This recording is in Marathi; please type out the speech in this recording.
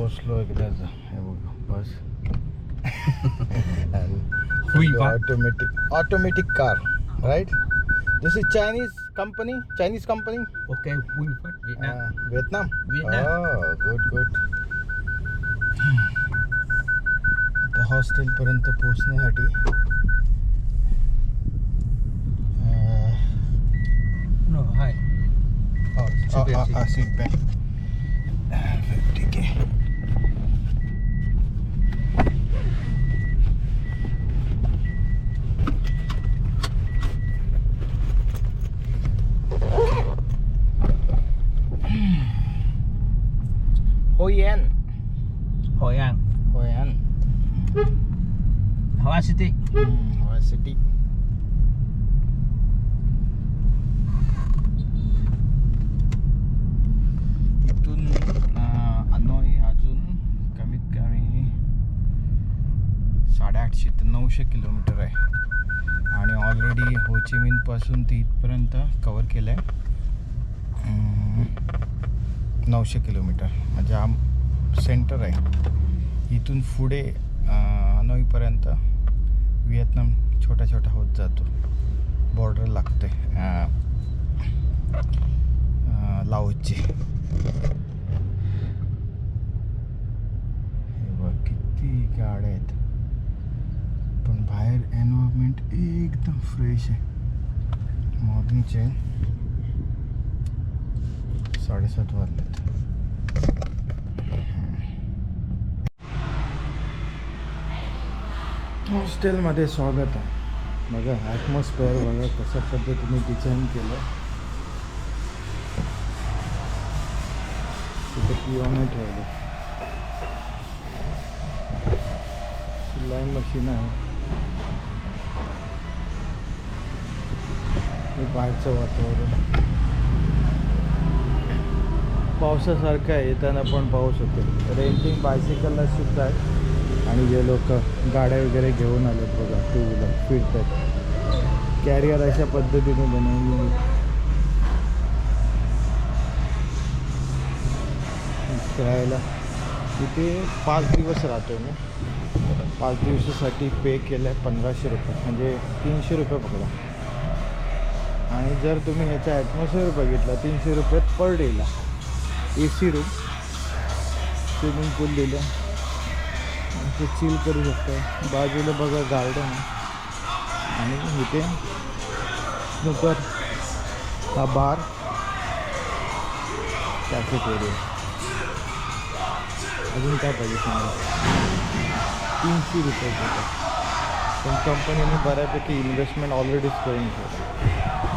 पोचलो एकदाच हे बघ bus. Huiva. Automatic automatic car right this is Chinese company Chinese company Vietnam. Vietnam. Good good आता हॉस्टेलपर्यंत पोचण्यासाठी um, No, hi. Hoi An Hội An. Hoi An Hội An City. Hoi city इथून अं, अनोई अजून कमीत कमी साडेआठशे ते नऊशे किलोमीटर आहे. आणि ऑलरेडी होचिमिनपासून ते इथपर्यंत कवर केलं आहे नऊशे किलोमीटर. म्हणजे आम सेंटर आहे. इथून पुढे अं, व्हिएतनाम छोटा छोटा होत जातो. बॉर्डर लागते लाओची. हे बघ किती गाड्या आहेत. पण बाहेर एन्व्हायरमेंट एकदम फ्रेश आहे. मॉर्निंगचे साडेसात वाजलेत. हॉस्टेलमध्ये स्वागत आहे. बघा ॲटमॉस्फिअर बघा कशा पद्धतीने डिझाईन केलं. तिथे पिओने ठेवलं. सिलाई मशीन आहे. हे बाहेरचं वातावरण. पावसासारखं आहे येताना पण पाऊस होतो. रेंटिंग बायसिकलला सुद्धा आहे. आणि जे लोक गाड्या वगैरे घेऊन आले बघा टू व्हीलर फिरतात कॅरियर अशा पद्धतीने बनवली राहायला. तिथे पाच दिवस राहतो मी पाच दिवसासाठी पे केलं आहे पंधराशे रुपये. म्हणजे तीनशे रुपये पकडा आणि जर तुम्ही ह्याचा ॲटमॉस्फिअर बघितला तीनशे रुपये पर डेला A C room swimming pool दिलं इथे चिल करू शकतो. बाजूला बघा गार्डन आणि इथे स्नूकर हा बार कॅफेटेरिया अजून काय पाहिजे सांगा? तीनशे रुपये पण कंपनीने बऱ्यापैकी इन्व्हेस्टमेंट ऑलरेडीच करून ठेवलं